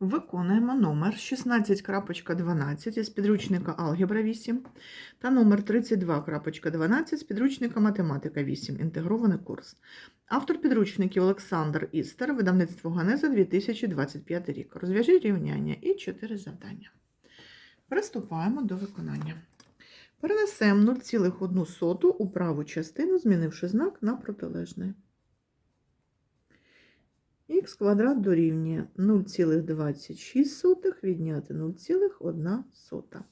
Виконуємо номер 16.12 із підручника Алгебра 8 та номер 32.12 з підручника Математика 8. Інтегрований курс. Автор підручників Олександр Істер, видавництво Ганеза 2025 рік. Розв'яжіть рівняння і 4 завдання. Приступаємо до виконання. Перенесемо 0,1 у праву частину, змінивши знак на протилежний. Х квадрат дорівнює 0,26 відняти 0,1.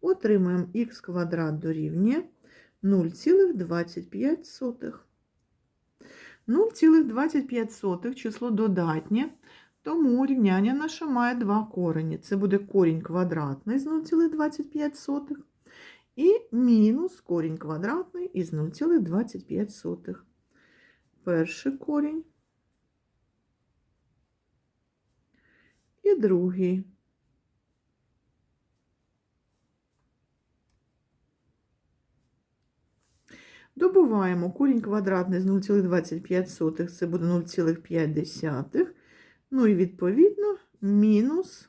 Отримаємо х квадрат дорівнює 0,25. 0,25 число додатнє, тому рівняння наше має два корені. Це буде корінь квадратний з 0,25 і мінус корінь квадратний із 0,25. Перший корінь. Другий. Добуваємо корінь квадратний з 0,25, це буде 0,5. Ну і відповідно мінус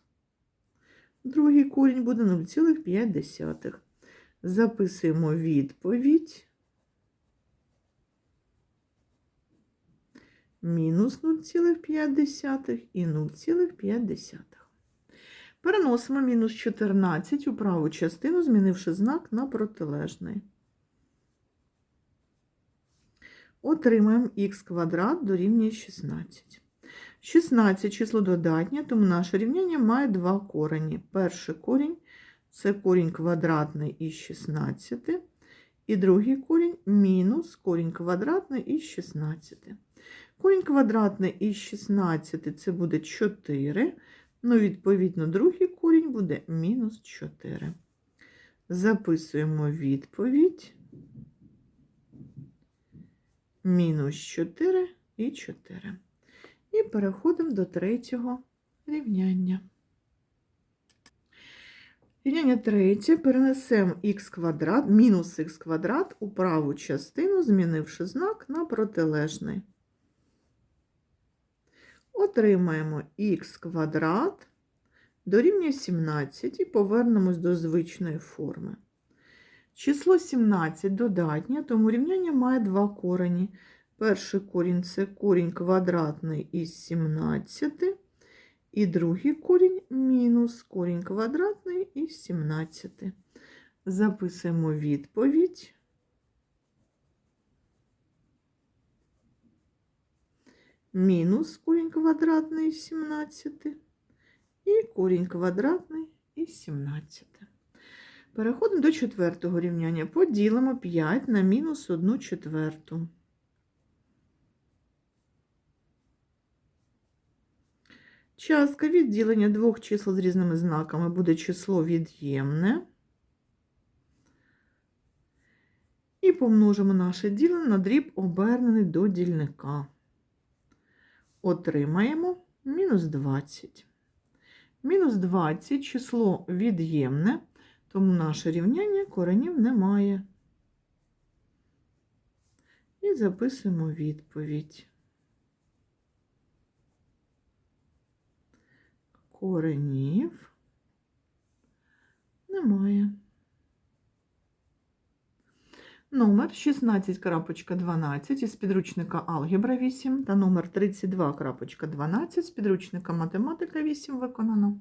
другий корінь буде 0,5. Записуємо відповідь. Мінус 0,5 і 0,5. Переносимо мінус 14 у праву частину, змінивши знак на протилежний. Отримаємо х квадрат дорівнює 16. 16 число додатнє, тому наше рівняння має два корені. Перший корінь це корінь квадратний із 16, і другий корінь мінус корінь квадратний із 16. Корінь квадратний із 16 це буде 4. Ну, відповідно, другий корінь буде мінус 4. Записуємо відповідь. Мінус 4 і 4. І переходимо до третього рівняння. Рівняння третє. Перенесемо х квадрат, мінус х квадрат у праву частину, змінивши знак на протилежний. Отримаємо х квадрат дорівнює 17 і повернемось до звичної форми. Число 17 додатнє, тому рівняння має два корені. Перший корінь це корінь квадратний із 17, і другий корінь мінус корінь квадратний із 17. Записуємо відповідь. мінус корінь квадратний із 17 і корінь квадратний із 17. Переходимо до четвертого рівняння. Поділимо 5 на мінус 1 четверту. Частка відділення двох чисел з різними знаками буде число від'ємне. І помножимо наше ділення на дріб обернений до дільника отримаємо мінус 20. Мінус 20 число від'ємне, тому наше рівняння коренів немає. І записуємо відповідь. Коренів немає. Номер 16.12 із підручника Алгебра 8 та номер 32.12 з підручника Математика 8 виконано.